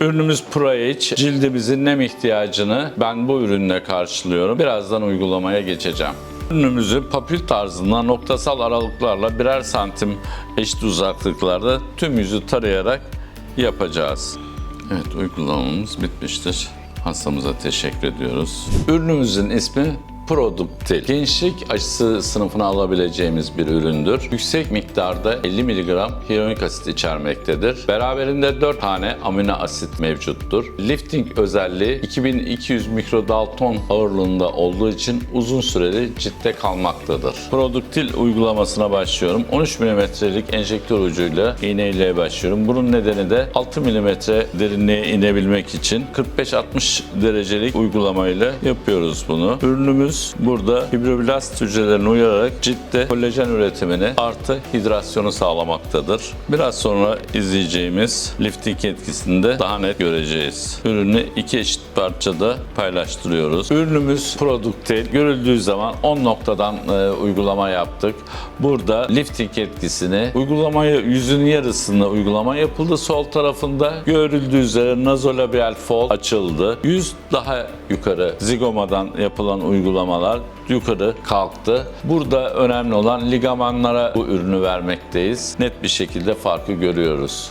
Ürünümüz Pro H. Cildimizin nem ihtiyacını ben bu ürünle karşılıyorum. Birazdan uygulamaya geçeceğim. Ürünümüzü papil tarzında noktasal aralıklarla birer santim eşit uzaklıklarda tüm yüzü tarayarak yapacağız. Evet uygulamamız bitmiştir. Hastamıza teşekkür ediyoruz. Ürünümüzün ismi Produktil. Gençlik aşısı sınıfına alabileceğimiz bir üründür. Yüksek miktarda 50 mg hyaluronik asit içermektedir. Beraberinde 4 tane amino asit mevcuttur. Lifting özelliği 2200 mikrodalton ağırlığında olduğu için uzun süreli ciltte kalmaktadır. Produktil uygulamasına başlıyorum. 13 mm'lik enjektör ucuyla iğneyle başlıyorum. Bunun nedeni de 6 mm derinliğe inebilmek için 45-60 derecelik uygulamayla yapıyoruz bunu. Ürünümüz burada fibroblast hücrelerini uyararak ciltte kolajen üretimini artı hidrasyonu sağlamaktadır. Biraz sonra izleyeceğimiz lifting etkisinde daha net göreceğiz. Ürünü iki eşit parçada paylaştırıyoruz. Ürünümüz Productil görüldüğü zaman 10 noktadan e, uygulama yaptık. Burada lifting etkisini uygulamaya yüzün yarısında uygulama yapıldı. Sol tarafında görüldüğü üzere nazolabial fold açıldı. Yüz daha yukarı zigomadan yapılan uygulamalar yukarı kalktı. Burada önemli olan ligamanlara bu ürünü vermekteyiz. Net bir şekilde farkı görüyoruz.